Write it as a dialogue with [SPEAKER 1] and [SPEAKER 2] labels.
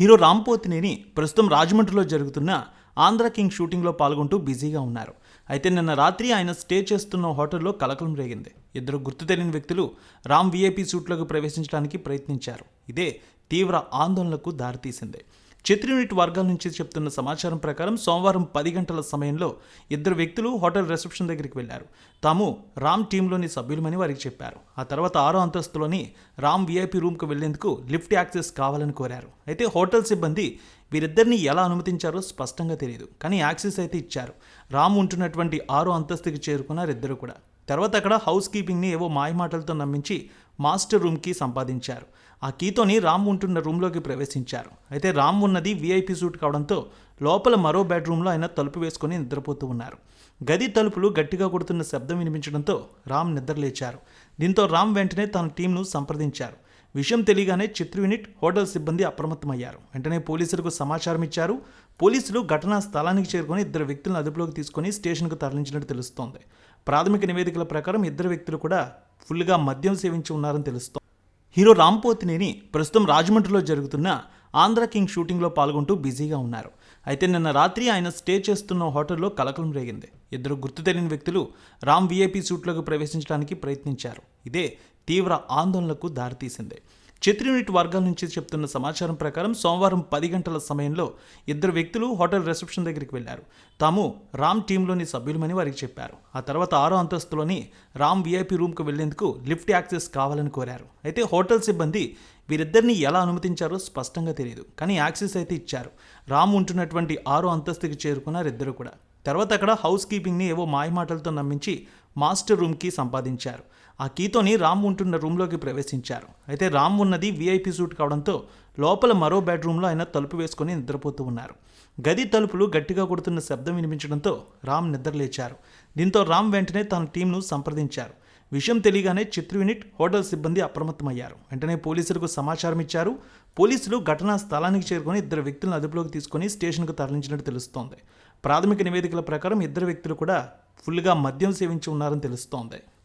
[SPEAKER 1] Hero Ram Pothineni ప్రస్తుతం రాజమండ్రిలో జరుగుతున్న ఆంధ్ర కింగ్ షూటింగ్లో పాల్గొంటూ బిజీగా ఉన్నారు. అయితే నిన్న రాత్రి ఆయన స్టే చేస్తున్న హోటల్లో కలకలం రేగింది. ఇద్దరు గుర్తు తెలియని వ్యక్తులు రామ్ వీఐపీ సూట్లోకి ప్రవేశించడానికి ప్రయత్నించారు. ఇదే తీవ్ర ఆందోళనకు దారితీసింది. చిత్ర యూనిట్ వర్గాల నుంచి చెప్తున్న సమాచారం ప్రకారం సోమవారం పది గంటల సమయంలో ఇద్దరు వ్యక్తులు హోటల్ రిసెప్షన్ దగ్గరికి వెళ్ళారు తాము రామ్ టీంలోని సభ్యులమని వారికి చెప్పారు. ఆ తర్వాత ఆరో అంతస్తులోని రామ్ వీఐపీ రూమ్కు వెళ్ళేందుకు లిఫ్ట్ యాక్సెస్ కావాలని కోరారు. అయితే హోటల్ సిబ్బంది వీరిద్దరిని ఎలా అనుమతించారో స్పష్టంగా తెలియదు కానీ యాక్సెస్ అయితే ఇచ్చారు. రామ్ ఉంటున్నటువంటి ఆరో అంతస్తుకి చేరుకున్నారు ఇద్దరు కూడా. తర్వాత అక్కడ హౌస్ కీపింగ్ని ఏవో మాయమాటలతో నమ్మించి మాస్టర్ రూమ్కి సంపాదించారు. ఆ కీతోని రామ్ ఉంటున్న రూమ్లోకి ప్రవేశించారు. అయితే రామ్ ఉన్నది వీఐపీ సూట్ కావడంతో లోపల మరో బెడ్రూమ్లో ఆయన తలుపు వేసుకొని నిద్రపోతూ ఉన్నారు. గది తలుపులు గట్టిగా కొడుతున్న శబ్దం వినిపించడంతో రామ్ నిద్రలేచారు. దీంతో రామ్ వెంటనే తన టీంను సంప్రదించారు. విషయం తెలియగానే చిత్ర యూనిట్ హోటల్ సిబ్బంది అప్రమత్తమయ్యారు. వెంటనే పోలీసులకు సమాచారం ఇచ్చారు. పోలీసులు ఘటనా స్థలానికి చేరుకొని ఇద్దరు వ్యక్తులను అదుపులోకి తీసుకొని స్టేషన్కు తరలించినట్టు తెలుస్తోంది. ప్రాథమిక నివేదికల ప్రకారం ఇద్దరు వ్యక్తులు కూడా ఫుల్గా మద్యం సేవించి ఉన్నారని తెలుస్తోంది. హీరో రాంపోతినేని ప్రస్తుతం రాజమండ్రిలో జరుగుతున్న ఆంధ్ర కింగ్ షూటింగ్లో పాల్గొంటూ బిజీగా ఉన్నారు. అయితే నిన్న రాత్రి ఆయన స్టే చేస్తున్న హోటల్లో కలకలం రేగింది. ఇద్దరు గుర్తు తెలియని వ్యక్తులు రామ్ వీఐపీ సూట్లోకి ప్రవేశించడానికి ప్రయత్నించారు. ఇదే తీవ్ర ఆందోళనకు దారితీసింది. చిత్ర యూనిట్ వర్గాల నుంచి చెప్తున్న సమాచారం ప్రకారం సోమవారం పది గంటల సమయంలో ఇద్దరు వ్యక్తులు హోటల్ రిసెప్షన్ దగ్గరికి వెళ్ళారు తాము రామ్ టీంలోని సభ్యులమని వారికి చెప్పారు. ఆ తర్వాత ఆరో అంతస్తులోని రామ్ వీఐపీ రూమ్కు వెళ్ళేందుకు లిఫ్ట్ యాక్సెస్ కావాలని కోరారు. అయితే హోటల్ సిబ్బంది వీరిద్దరిని ఎలా అనుమతించారో స్పష్టంగా తెలియదు కానీ యాక్సెస్ అయితే ఇచ్చారు. రామ్ ఉంటున్నటువంటి ఆరో అంతస్తుకి చేరుకున్నారు ఇద్దరు కూడా. తర్వాత అక్కడ హౌస్ కీపింగ్ని ఏవో మాయమాటలతో నమ్మించి మాస్టర్ రూమ్కి సంపాదించారు. ఆ కీతోని రామ్ ఉంటున్న రూమ్లోకి ప్రవేశించారు. అయితే రామ్ ఉన్నది వీఐపీ సూట్ కావడంతో లోపల మరో బెడ్రూమ్లో ఆయన తలుపు వేసుకొని నిద్రపోతూ ఉన్నారు. గది తలుపులు గట్టిగా కొడుతున్న శబ్దం వినిపించడంతో రామ్ నిద్రలేచారు. దీంతో రామ్ వెంటనే తన టీంను సంప్రదించారు. విషయం తెలియగానే చిత్ర యూనిట్ హోటల్ సిబ్బంది అప్రమత్తమయ్యారు. వెంటనే పోలీసులకు సమాచారం ఇచ్చారు. పోలీసులు ఘటనా స్థలానికి చేరుకొని ఇద్దరు వ్యక్తులను అదుపులోకి తీసుకొని స్టేషన్కు తరలించినట్టు తెలుస్తోంది. ప్రాథమిక నివేదికల ప్రకారం ఇద్దరు వ్యక్తులు కూడా ఫుల్గా మద్యం సేవించి ఉన్నారని తెలుస్తోంది.